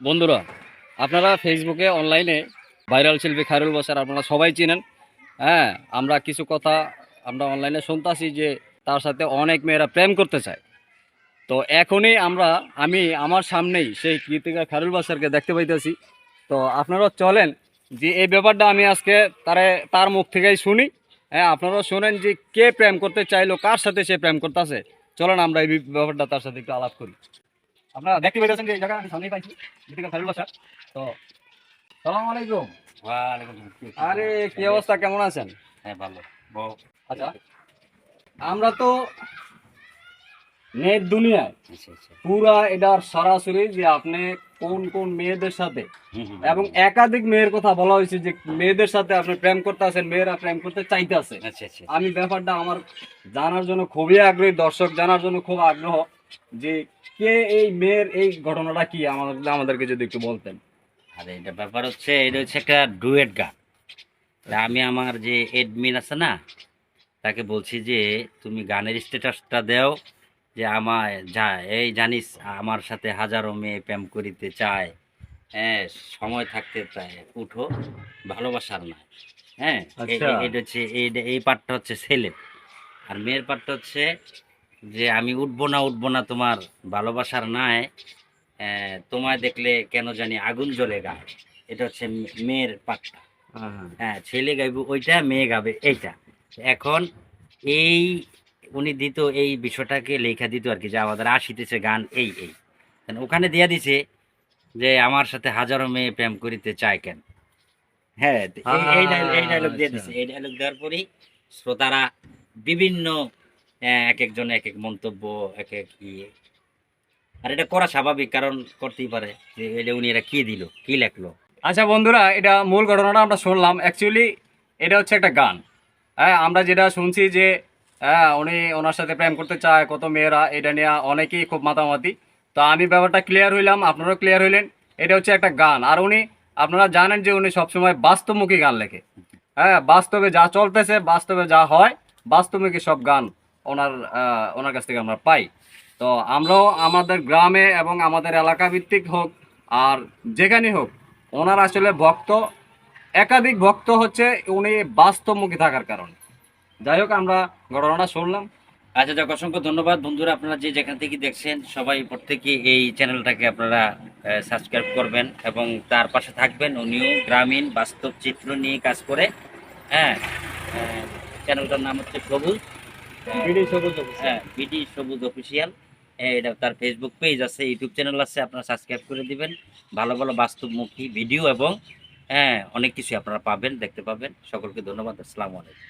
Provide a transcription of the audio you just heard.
বন্ধুরা, আপনারা ফেসবুকে অনলাইনে ভাইরাল শিল্পী খায়রুল বাসার আপনারা সবাই চিনেন। হ্যাঁ আমরা কিছু কথা আমরা অনলাইনে শুনতাছি যে তার সাথে অনেক মেয়েরা প্রেম করতে চায়। তো এখনই আমরা, আমি আমার সামনেই সেই কৃতিকা খায়রুল বাসারকে দেখতে পাইতেছি। তো আপনারাও চলেন যে এই ব্যাপারটা আমি আজকে তারে, তার মুখ থেকেই শুনি। হ্যাঁ আপনারাও শোনেন যে কে প্রেম করতে চাইলো, কার সাথে সে প্রেম করতেছে। চলেন আমরা এই ব্যাপারটা তার সাথে একটু আলাপ করি। আপনারা দেখতে পাইতেছেন যে এই জায়গা আমি সামনেই পাইছি বাসার তো সালাম আলাইকুম। আরে কি অবস্থা? কেমন আছেন? হ্যাঁ ভালো। আচ্ছা। আমরা তো নেট দুনিয়ায়। আচ্ছা আচ্ছা। পুরা এটার সরাসরি যে আপনি কোন কোন মেয়েদের সাথে এবং একাধিক মেয়ের কথা বলা হয়েছে যে মেয়েদের সাথে আপনি প্রেম করতে আছেন মেয়েরা প্রেম করতে চাইতেছে আচ্ছা আচ্ছা। আমি ব্যাপারটা আমার জানার জন্য খুবই আগ্রহী দর্শক জানার জন্য খুব আগ্রহ। যে কে এই মেয়ের এই ঘটনাটা কি আমাদের আমাদেরকে যদি একটু বলতেন। আরে এটা ব্যাপার হচ্ছে এটা হচ্ছে একটা ডুয়েট গান। আমি আমার যে এডমিন আছে না তাকে বলছি যে তুমি গানের স্ট্যাটাসটা দেও যে আমায় যা এই জানিস আমার সাথে হাজারো মেয়ে প্রেম করিতে চায়। হ্যাঁ সময় থাকতে চায় উঠো ভালোবাসার না হ্যাঁ আচ্ছা। এটা হচ্ছে এই- এই পার্টটা হচ্ছে ছেলে আর মেয়ের পার্টটা হচ্ছে যে আমি উঠবো না উঠবো না তোমার ভালোবাসার নাই তোমায় দেখলে কেন জানি আগুন জ্বলে গায়। এটা হচ্ছে মেয়ের পাটটা হ্যাঁ। ছেলে গাইবে ওইটা মেয়ে গাবে এইটা। এখন এই উনি দিত এই বিষয়টাকে লেখা দিত আর কি যে আমাদের আসিতেছে গান এই এই। ওখানে দিয়া দিছে যে আমার সাথে হাজারো মেয়ে প্রেম করিতে চায় কেন? হ্যাঁ এই- ডায়লগ দিয়ে আচ্ছা। দিছে। এই ডায়লগ দেওয়ার পরেই শ্রোতারা বিভিন্ন এক একজন এক এক মন্তব্য, এক এক ইয়ে। আর এটা করা স্বাভাবিক, কারণ করতেই পারে যে এটা উনি এটা কি দিল, কি লেখলো। আচ্ছা বন্ধুরা, এটা মূল ঘটনাটা আমরা শুনলাম। অ্যাকচুয়ালি এটা হচ্ছে একটা গান। হ্যাঁ আমরা যেটা শুনছি যে হ্যাঁ উনি ওনার সাথে প্রেম করতে চায়, কত মেয়েরা, এটা নিয়ে অনেকেই খুব মাতামাতি। তো আমি ব্যাপারটা ক্লিয়ার হইলাম, আপনারাও ক্লিয়ার হইলেন, এটা হচ্ছে একটা গান। আর উনি, আপনারা জানেন যে উনি সবসময় বাস্তবমুখী গান লেখে। হ্যাঁ বাস্তবে যা চলতেছে, বাস্তবে যা হয়, বাস্তবমুখী সব গান ওনার ওনার কাছ থেকে আমরা পাই। তো আমরাও আমাদের গ্রামে এবং আমাদের এলাকা ভিত্তিক হোক আর যেখানে হোক, ওনার আসলে ভক্ত, একাধিক ভক্ত হচ্ছে উনি বাস্তবমুখী থাকার কারণে। যাই হোক, আমরা ঘটনাটা শুনলাম। আচ্ছা যাক, অসংখ্য ধন্যবাদ। বন্ধুরা, আপনারা যে যেখান থেকে দেখছেন, সবাই প্রত্যেকে এই চ্যানেলটাকে আপনারা সাবস্ক্রাইব করবেন এবং তার পাশে থাকবেন। উনিও গ্রামীণ বাস্তব চিত্র নিয়ে কাজ করে হ্যাঁ চ্যানেলটার নাম হচ্ছে সবুজ হ্যাঁ বিডি সবুজ অফিসিয়াল এটা তার ফেসবুক পেজ আছে ইউটিউব চ্যানেল আছে, আপনারা সাবস্ক্রাইব করে দিবেন। ভালো ভালো বাস্তবমুখী ভিডিও এবং হ্যাঁ অনেক কিছু আপনারা পাবেন, দেখতে পাবেন। সকলকে ধন্যবাদ, আসসালামু আলাইকুম।